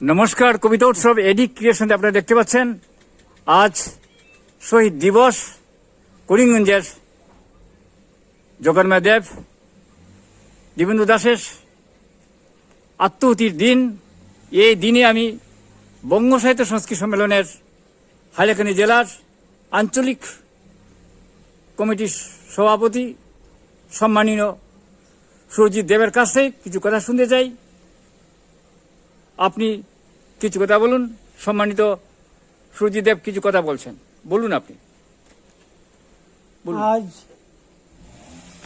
নমস্কার, কবিতা উৎসব এডিক ক্রিয়েশন আপনারা দেখতে পাচ্ছেন। আজ শহীদ দিবস, করিমগঞ্জের জগন্ময় দেব দিবেন্দু দাসের আত্মহতির দিন। এই দিনে আমি বঙ্গ সাহিত্য সংস্কৃতি সম্মেলনের হাইলাকান্দি জেলার আঞ্চলিক কমিটির সভাপতি সম্মানীয় সুরজিৎ দেবের কাছ কিছু কথা শুনতে চাই। আপনি কিছু কথা বলুন। সম্মানিত সুরজিৎ দেব কিছু কথা বলছেন। বলুন আপনি। আজ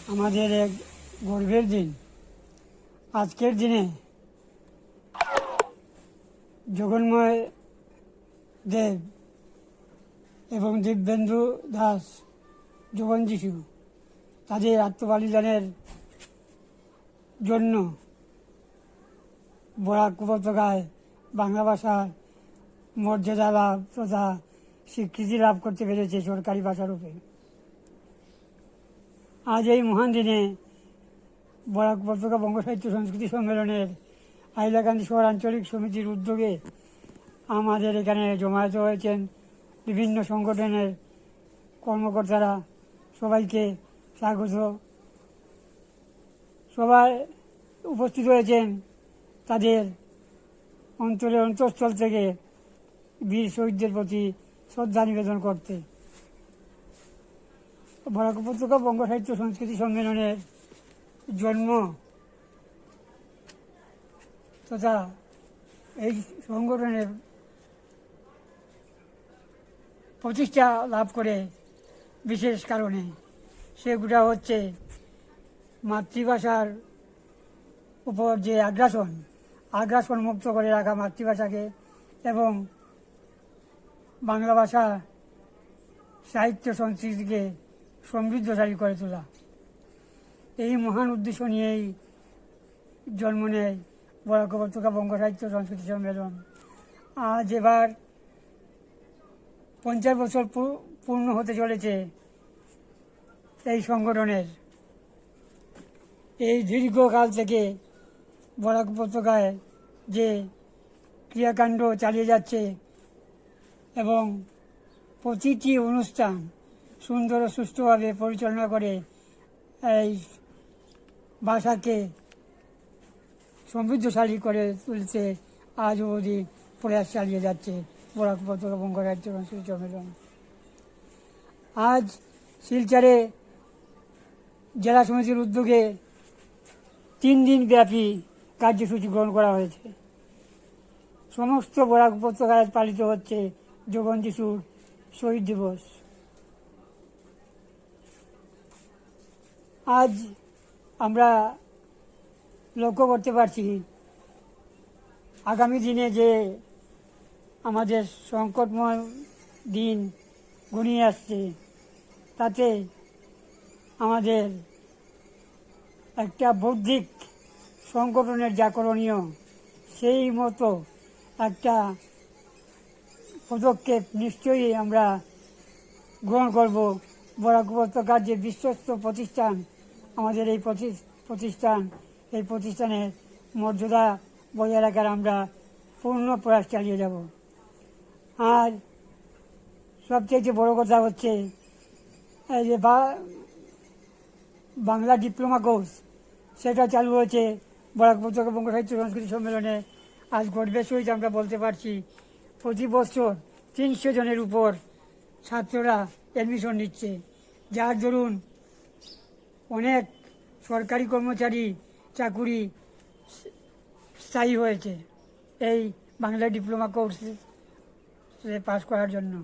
আমাদের এক গর্বের দিন। আজকের দিনে জগন্ময় দেব এবং দিব্যেন্দু দাস জগন যিশু তাদের আত্মবলিদানের জন্য বরাক উপত্যকায় বাংলা ভাষার মর্যাদা লাভ তথা স্বীকৃতি লাভ করতে পেরেছে সরকারি ভাষারূপে আজ এই মহান দিনে বরাক উপত্যকা বঙ্গ সাহিত্য সংস্কৃতি সম্মেলনের হাইলাকান্দি শহর আঞ্চলিক সমিতির উদ্যোগে আমাদের এখানে জমায়েত হয়েছেন বিভিন্ন সংগঠনের কর্মকর্তারা। সবাইকে স্বাগত। সবাই উপস্থিত হয়েছেন তাদের অন্তরে অন্তঃস্থল থেকে বীর শহীদদের প্রতি শ্রদ্ধা নিবেদন করতে। বরাক উপত্যকা বঙ্গ সাহিত্য সংস্কৃতি সম্মেলনের জন্ম তথা এই সংগঠনের প্রতিষ্ঠা লাভ করে বিশেষ কারণে। সেগুলা হচ্ছে মাতৃভাষার উপর যে আগ্রাসন আগ্রাসন মুক্ত করে রাখা মাতৃভাষাকে এবং বাংলা ভাষা সাহিত্য সংস্কৃতিকে সমৃদ্ধশালী করে তোলা। এই মহান উদ্দেশ্য নিয়েই জন্ম নেয় বরাক উপত্যকা বঙ্গ সাহিত্য সংস্কৃতি সম্মেলন। আজ এবার পঞ্চাশ বছর পূর্ণ হতে চলেছে এই সংগঠনের। এই দীর্ঘকাল থেকে বরাক উপত্যকায় যে ক্রিয়াকাণ্ড চালিয়ে যাচ্ছে এবং প্রতিটি অনুষ্ঠান সুন্দর ও সুষ্ঠুভাবে পরিচালনা করে, এই ভাষাকে সমৃদ্ধশালী করে তুলতে আজ অবধি প্রয়াস চালিয়ে যাচ্ছে বরাক বঙ্গ রাজ্য সম্মেলন। আজ শিলচরে জেলা সমিতির উদ্যোগে তিন দিন ব্যাপী কার্যসূচি গ্রহণ করা হয়েছে। সমস্ত বরাক উপত্যকায় পালিত হচ্ছে যোগন যিশুর শহীদ দিবস। আজ আমরা লক্ষ্য করতে পারছি, আগামী দিনে যে আমাদের সংকটময় দিন ঘনিয়ে আসছে, তাতে আমাদের একটা বৌদ্ধিক সংগঠনের যা করণীয়, সেই মতো একটা পদক্ষেপ নিশ্চয়ই আমরা গ্রহণ করব। বরাক উপত্যকার যে বিশ্বস্ত প্রতিষ্ঠান, আমাদের এই প্রতি- প্রতিষ্ঠান, এই প্রতিষ্ঠানের মর্যাদা বজায় রাখার আমরা পূর্ণ প্রয়াস চালিয়ে যাব। আর সবচেয়ে বড় কথা হচ্ছে, এই যে বাংলা ডিপ্লোমা কোর্স, সেটা চালু হয়েছে বরাক উপত্যকা বঙ্গ সাহিত্য সংস্কৃতি সম্মেলনে আজ গর্বের সহিত আমরা বলতে পারছি, প্রতি বছর তিনশো জনের উপর ছাত্ররা অ্যাডমিশন নিচ্ছে। যার দরুন অনেক সরকারি কর্মচারী চাকুরি স্থায়ী হয়েছে এই বাংলা ডিপ্লোমা কোর্সে পাশ করার জন্য।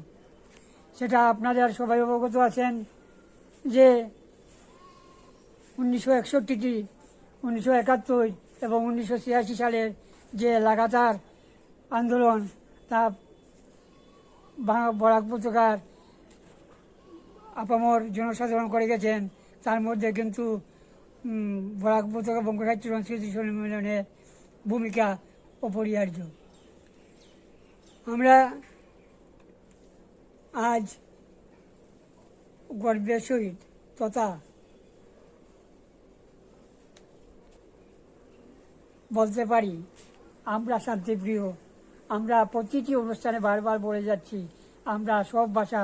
সেটা আপনাদের সবাই অবগত আছেন যে উনিশশো একষট্টিটি, উনিশশো একাত্তর এবং উনিশশো ছিয়াশি সালের যে লাগাতার আন্দোলন, তা বরাক উপত্যকার আপামর জনসাধারণ করে গেছেন। তার মধ্যে কিন্তু বরাক উপত্যকা বঙ্গ সাহিত্য সংস্কৃতি সম্মেলনের ভূমিকা অপরিহার্য। আমরা আজ গর্বের সহিত তথা বলতে পারি আমরা শান্তিপ্রিয়। আমরা প্রতিটি অনুষ্ঠানে বারবার বলে যাচ্ছি, আমরা সব ভাষা,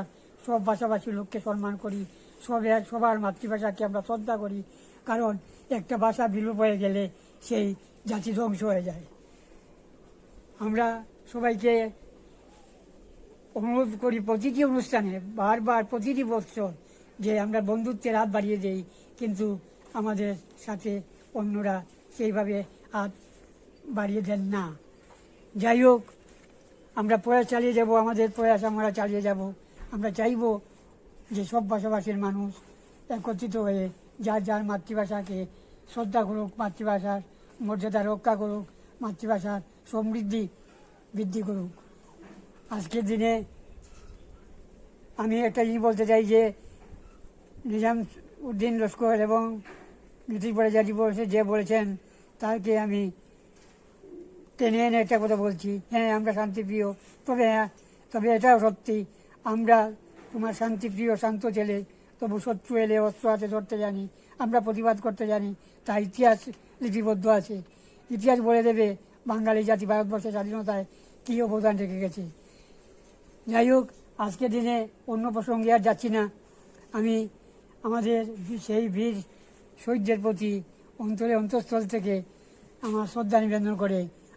সব ভাষাভাষী লোককে সম্মান করি সবার সবার মাতৃভাষাকে আমরা শ্রদ্ধা করি, কারণ একটা ভাষা বিলোপ হয়ে গেলে সেই জাতি ধ্বংস হয়ে যায়। আমরা সবাইকে অনুরোধ করি প্রতিটি অনুষ্ঠানে, বারবার প্রতিটি বছর যে আমরা বন্ধুত্বের হাত বাড়িয়ে দেই, কিন্তু আমাদের সাথে অন্যরা সেইভাবে হাত বাড়িয়ে দেন না। যাই হোক, আমরা প্রয়াস চালিয়ে যাব, আমাদের প্রয়াস আমরা চালিয়ে যাব। আমরা চাইব যে সব ভাষাভাষীর মানুষ একত্রিত হয়ে যার যার মাতৃভাষাকে শ্রদ্ধা করুক, মাতৃভাষার মর্যাদা রক্ষা করুক, মাতৃভাষার সমৃদ্ধি বৃদ্ধি করুক। আজকের দিনে আমি একটা ই বলতে চাই যে, নিজাম উদ্দিন লস্কর এবং নীতিশ পরিচারি বলেছে, যে বলেছেন, তাকে আমি টেনে এনে একটা কথা বলছি। হ্যাঁ আমরা শান্তিপ্রিয়। তবে হ্যাঁ তবে এটাও সত্যি, আমরা তোমার শান্তিপ্রিয়, শান্ত ছেলে। তবু শত্রু এলে, অস্ত্র হাতে ধরতে জানি। আমরা প্রতিবাদ করতে জানি। তা ইতিহাস লিপিবদ্ধ আছে। ইতিহাস বলে দেবে বাঙালি জাতি ভারতবর্ষের স্বাধীনতায় কী অবদান রেখে গেছে। যাই হোক, আজকের দিনে অন্য প্রসঙ্গে আর যাচ্ছি না। আমি আমাদের সেই বীর শহীদদের প্রতি অন্তরে অন্তঃস্থল থেকে আমার শ্রদ্ধা নিবেদন করে